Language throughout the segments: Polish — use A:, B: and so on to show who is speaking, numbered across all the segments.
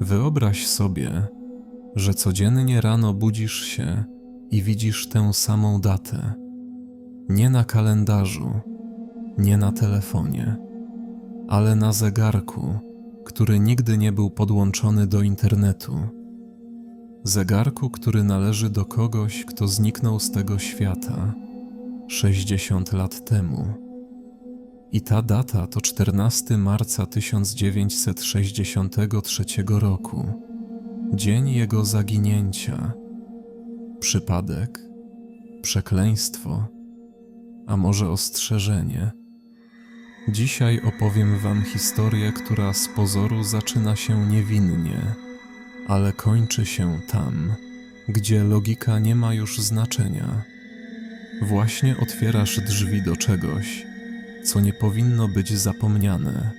A: Wyobraź sobie, że codziennie rano budzisz się i widzisz tę samą datę. Nie na kalendarzu, nie na telefonie, ale na zegarku, który nigdy nie był podłączony do internetu. Zegarku, który należy do kogoś, kto zniknął z tego świata 60 lat temu. I ta data to 14 marca 1963 roku, dzień jego zaginięcia. Przypadek, przekleństwo, a może ostrzeżenie. Dzisiaj opowiem Wam historię, która z pozoru zaczyna się niewinnie, ale kończy się tam, gdzie logika nie ma już znaczenia. Właśnie otwierasz drzwi do czegoś, co nie powinno być zapomniane.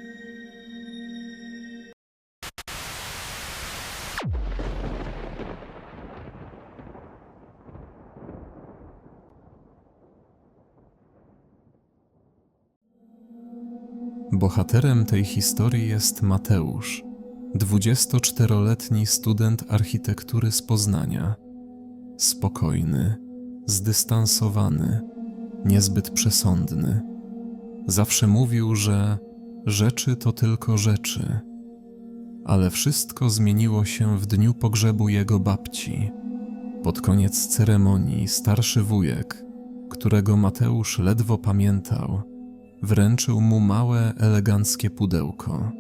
A: Bohaterem tej historii jest Mateusz, 24-letni student architektury z Poznania. Spokojny, zdystansowany, niezbyt przesądny. Zawsze mówił, że rzeczy to tylko rzeczy. Ale wszystko zmieniło się w dniu pogrzebu jego babci. Pod koniec ceremonii starszy wujek, którego Mateusz ledwo pamiętał, wręczył mu małe, eleganckie pudełko.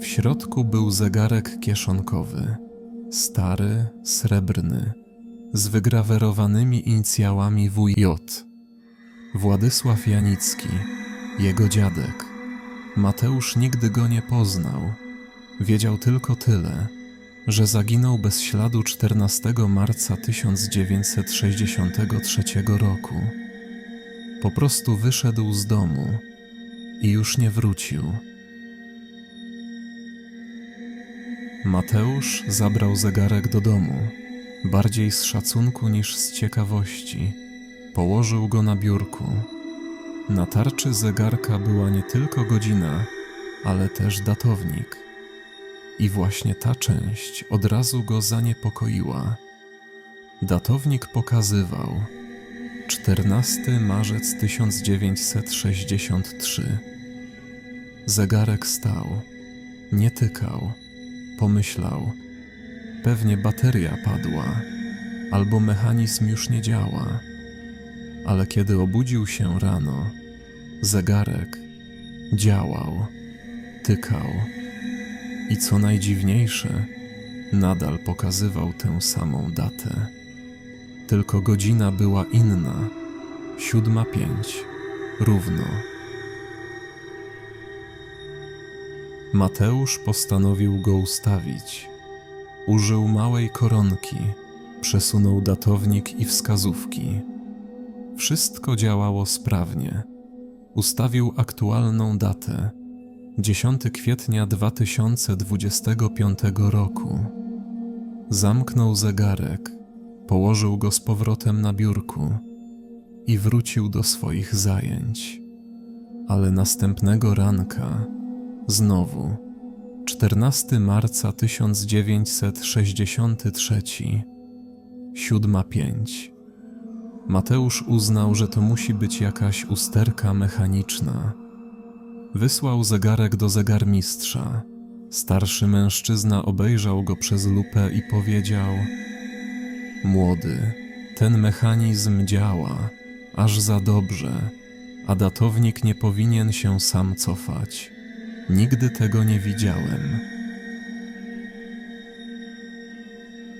A: W środku był zegarek kieszonkowy, stary, srebrny, z wygrawerowanymi inicjałami WJ. Władysław Janicki, jego dziadek. Mateusz nigdy go nie poznał. Wiedział tylko tyle, że zaginął bez śladu 14 marca 1963 roku. Po prostu wyszedł z domu i już nie wrócił. Mateusz zabrał zegarek do domu, bardziej z szacunku niż z ciekawości. Położył go na biurku. Na tarczy zegarka była nie tylko godzina, ale też datownik. I właśnie ta część od razu go zaniepokoiła. Datownik pokazywał 14 marzec 1963. Zegarek stał, nie tykał, pomyślał. Pewnie bateria padła, albo mechanizm już nie działa. Ale kiedy obudził się rano, zegarek działał, tykał i co najdziwniejsze, nadal pokazywał tę samą datę. Tylko godzina była inna, siódma pięć, równo. Mateusz postanowił go ustawić. Użył małej koronki, przesunął datownik i wskazówki. Wszystko działało sprawnie. Ustawił aktualną datę 10 kwietnia 2025 roku. Zamknął zegarek, położył go z powrotem na biurku i wrócił do swoich zajęć. Ale następnego ranka znowu 14 marca 1963 7.05 Mateusz uznał, że to musi być jakaś usterka mechaniczna. Wysłał zegarek do zegarmistrza. Starszy mężczyzna obejrzał go przez lupę i powiedział: Młody, ten mechanizm działa, aż za dobrze, a datownik nie powinien się sam cofać. Nigdy tego nie widziałem.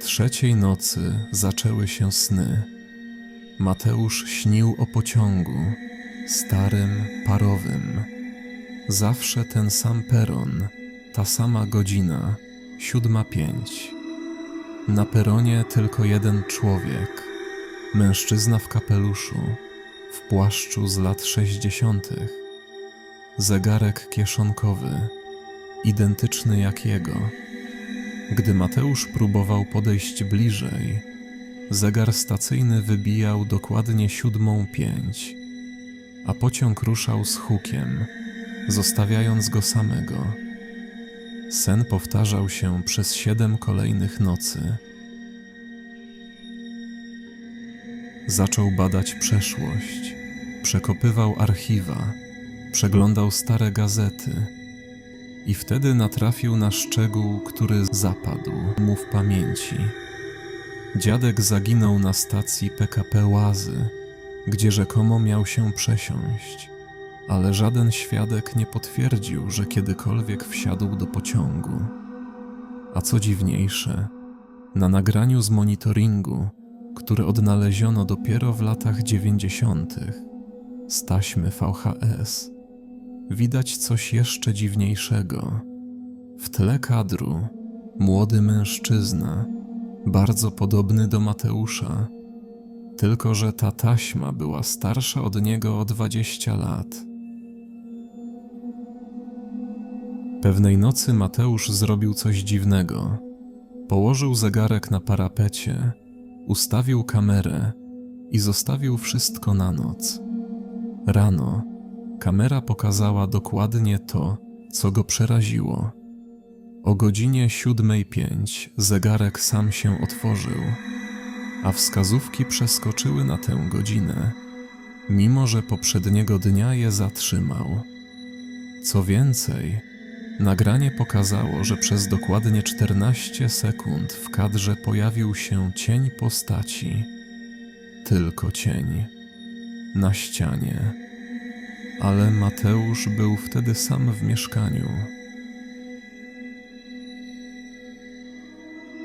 A: Trzeciej nocy zaczęły się sny. Mateusz śnił o pociągu, starym, parowym. Zawsze ten sam peron, ta sama godzina, siódma pięć. Na peronie tylko jeden człowiek, mężczyzna w kapeluszu, w płaszczu z lat sześćdziesiątych. Zegarek kieszonkowy, identyczny jak jego. Gdy Mateusz próbował podejść bliżej, zegar stacyjny wybijał dokładnie siódmą pięć, a pociąg ruszał z hukiem, zostawiając go samego. Sen powtarzał się przez siedem kolejnych nocy. Zaczął badać przeszłość, przekopywał archiwa, przeglądał stare gazety i wtedy natrafił na szczegół, który zapadł mu w pamięci. Dziadek zaginął na stacji PKP Łazy, gdzie rzekomo miał się przesiąść, ale żaden świadek nie potwierdził, że kiedykolwiek wsiadł do pociągu. A co dziwniejsze, na nagraniu z monitoringu, które odnaleziono dopiero w latach dziewięćdziesiątych, z taśmy VHS, widać coś jeszcze dziwniejszego. W tle kadru młody mężczyzna, bardzo podobny do Mateusza, tylko że ta taśma była starsza od niego o 20 lat. Pewnej nocy Mateusz zrobił coś dziwnego. Położył zegarek na parapecie, ustawił kamerę i zostawił wszystko na noc. Rano kamera pokazała dokładnie to, co go przeraziło. O godzinie 7.05 zegarek sam się otworzył, a wskazówki przeskoczyły na tę godzinę, mimo że poprzedniego dnia je zatrzymał. Co więcej, nagranie pokazało, że przez dokładnie 14 sekund w kadrze pojawił się cień postaci. Tylko cień. Na ścianie. Ale Mateusz był wtedy sam w mieszkaniu.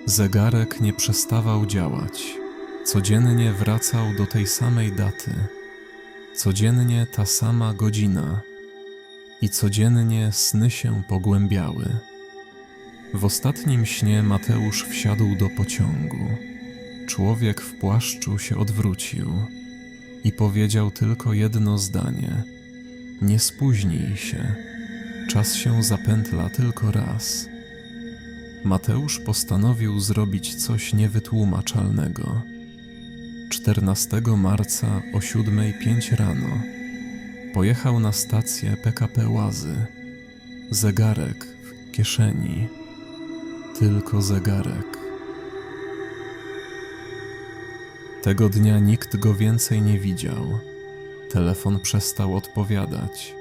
A: Zegarek nie przestawał działać. Codziennie wracał do tej samej daty. Codziennie ta sama godzina. I codziennie sny się pogłębiały. W ostatnim śnie Mateusz wsiadł do pociągu. Człowiek w płaszczu się odwrócił i powiedział tylko jedno zdanie: Nie spóźnij się. Czas się zapętla tylko raz. Mateusz postanowił zrobić coś niewytłumaczalnego. 14 marca o 7.05 rano pojechał na stację PKP Łazy. Zegarek w kieszeni. Tylko zegarek. Tego dnia nikt go więcej nie widział. Telefon przestał odpowiadać.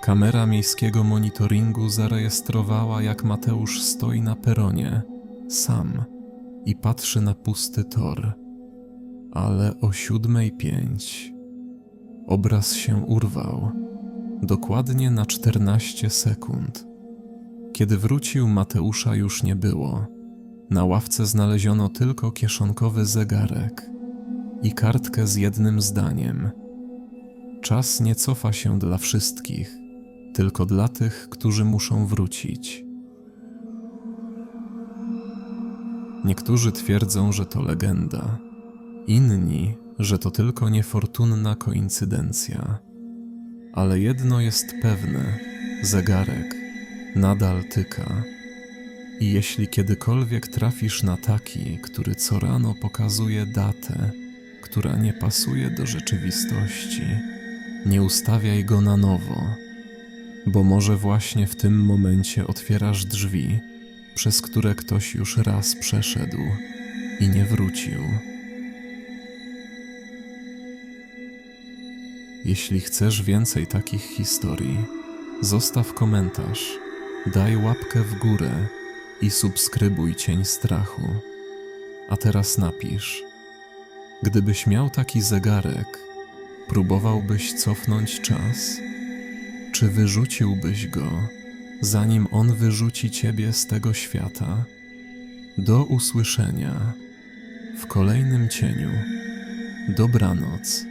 A: Kamera miejskiego monitoringu zarejestrowała, jak Mateusz stoi na peronie, sam i patrzy na pusty tor. Ale o siódmej pięć obraz się urwał, dokładnie na 14 sekund. Kiedy wrócił, Mateusza już nie było. Na ławce znaleziono tylko kieszonkowy zegarek i kartkę z jednym zdaniem. Czas nie cofa się dla wszystkich, tylko dla tych, którzy muszą wrócić. Niektórzy twierdzą, że to legenda, inni, że to tylko niefortunna koincydencja. Ale jedno jest pewne: zegarek nadal tyka. I jeśli kiedykolwiek trafisz na taki, który co rano pokazuje datę, która nie pasuje do rzeczywistości, nie ustawiaj go na nowo, bo może właśnie w tym momencie otwierasz drzwi, przez które ktoś już raz przeszedł i nie wrócił. Jeśli chcesz więcej takich historii, zostaw komentarz, daj łapkę w górę i subskrybuj Cień Strachu. A teraz napisz: Gdybyś miał taki zegarek, próbowałbyś cofnąć czas? Czy wyrzuciłbyś go, zanim on wyrzuci ciebie z tego świata? Do usłyszenia w kolejnym cieniu. Dobranoc.